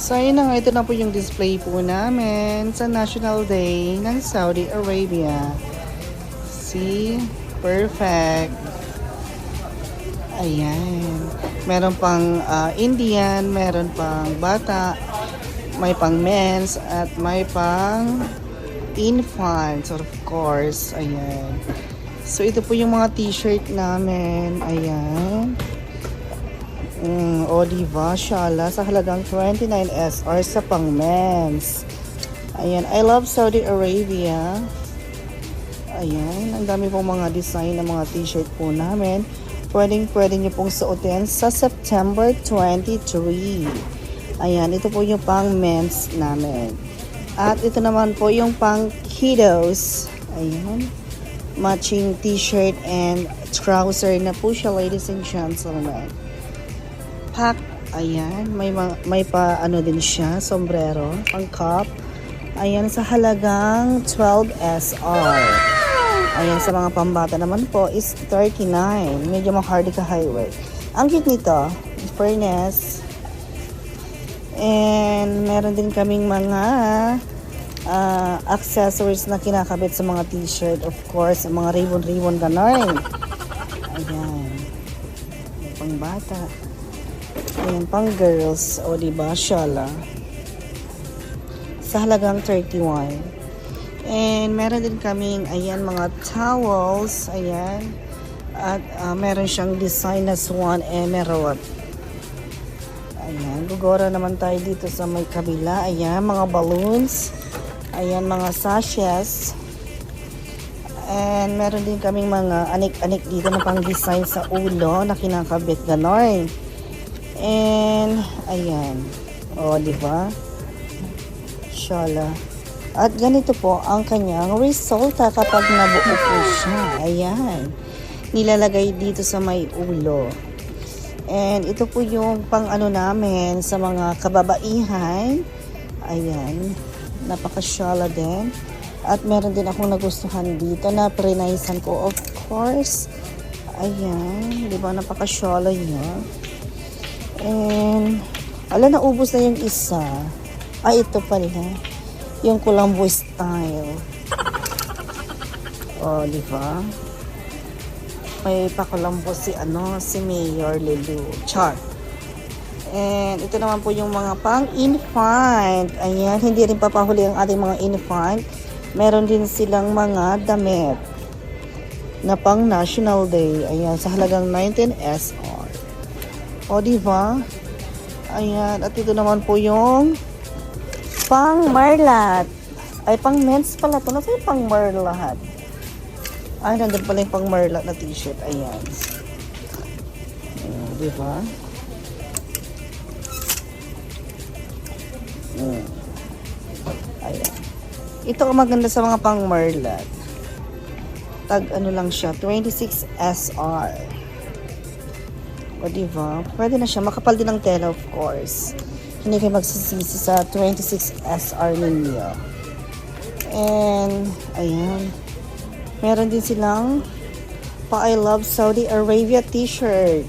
So, ayun na nga, ito na po yung display po namin sa National Day ng Saudi Arabia. See? Perfect. Ayan. Meron pang ah, Indian, meron pang bata, may pang men's, at may pang infants, of course. Ayan. So, ito po yung mga t-shirt namin. Ayan. Mm, o diba, Shala, sa halagang 29 SR sa pang men's. Ayan, I love Saudi Arabia. Ayan, ang dami pong mga design ng mga t-shirt po namin. Pwedeng pwede nyo pong suotin sa September 23. Ayan, ito po yung pang men's namin. At ito naman po yung pang kiddos. Ayan, matching t-shirt and trouser na po siya, ladies and gentlemen pack. Ayan, may ma- may pa ano din siya, sombrero, pang cup. Ayan sa halagang 12 SR. Ayan sa mga pambata naman po is 39. Medyo ma-hardy ka highway. Ang cute nito, fairness. And meron din kaming mga ah, accessories na kinakabit sa mga t-shirt. Of course, ang mga ribbon-ribbon ganon. Ayan. May pang bata. Ayan, pang girls. O, diba? Shala. Sa halagang 31. And meron din kaming, ayan, mga towels. Ayan. At ah, meron siyang design na swan emerald. Ayan. Gugora naman tayo dito sa may kabila. Ayan, mga balloons. Ayan, mga sachets. And meron din kaming mga anik-anik dito na pang design sa ulo na kinakabit ganon. And, ayan. O, di ba? Shala. At ganito po ang kanyang resulta kapag nabuo po siya. Ayan. Nilalagay dito sa may ulo. And ito po yung pang ano namin sa mga kababaihan. Ayan. Napakashala din. At meron din akong nagustuhan dito na prinaisan ko. Of course. Ayan. Di ba? Napakashala niya. And, ala, naubos na yung isa. Ay, ito pala. Yung Colombo style. Oh, di ba? May pa-Colombo si, ano, si Mayor Lulu. Char. And, ito naman po yung mga pang-infant. Ayan, hindi rin papahuli ang ating mga infant. Meron din silang mga damit na pang National Day. Ayan, sa halagang 19 SR. O, di? Ayan. At ito naman po yung pang marlat. Ay, pang men's pala to. Nasa yung pang marlat? Ay, nandun pala yung pang marlat na t-shirt. Ayan. Ayan, di ba? Ayan. Ito ang maganda sa mga pang marlat. Tag ano lang siya, 26 SR. O, diba? Pwede na siya. Makapal din ang tela, of course. Hindi kayo magsisisi sa 26 SR ninyo. And, ayan. Meron din silang pa I Love Saudi Arabia t-shirt.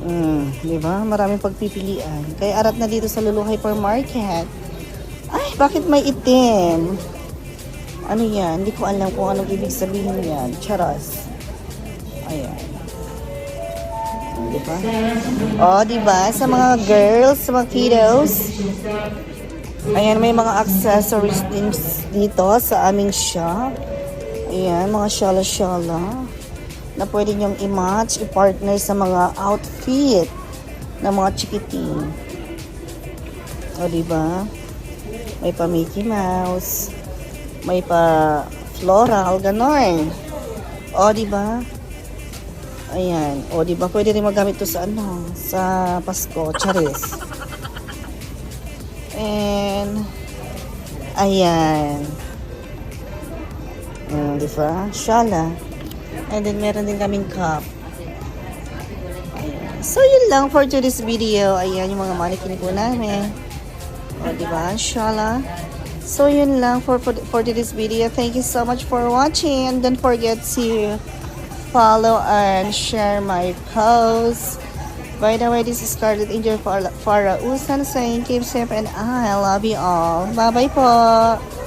Mm, di ba? Maraming pagpipilian. Kaya arat na dito sa Lulu Hypermarket. Ay, bakit may itim? Ano yan? Hindi ko alam kung anong ibig sabihin yan. Charas. Ayan. Di ba? Oh, di ba? Sa mga girls, sa mga kiddos. Ayan, may mga accessories din dito sa aming shop. Ayan, mga shala-shala na pwede niyong i-match, i-partner sa mga outfit ng mga chikiting. O, di ba? May pa Mickey Mouse, may pa floral, ganon. O, di ba? Ayan. O, di ba? Pwede rin magamit to sa ano? Sa Pasko. Charis. And, ayan. Ayan, di ba? Shala. And then, meron din kaming cup. Ayan. So, yun lang for today's video. Ayan, yung mga mannequin po namin. O, di ba? Shala. So, yun lang for, for, for today's video. Thank you so much for watching. And don't forget to follow and share my posts By the way, this is Scarlett Angel Farah Usan saying keep safe and I love you all. Bye-bye po.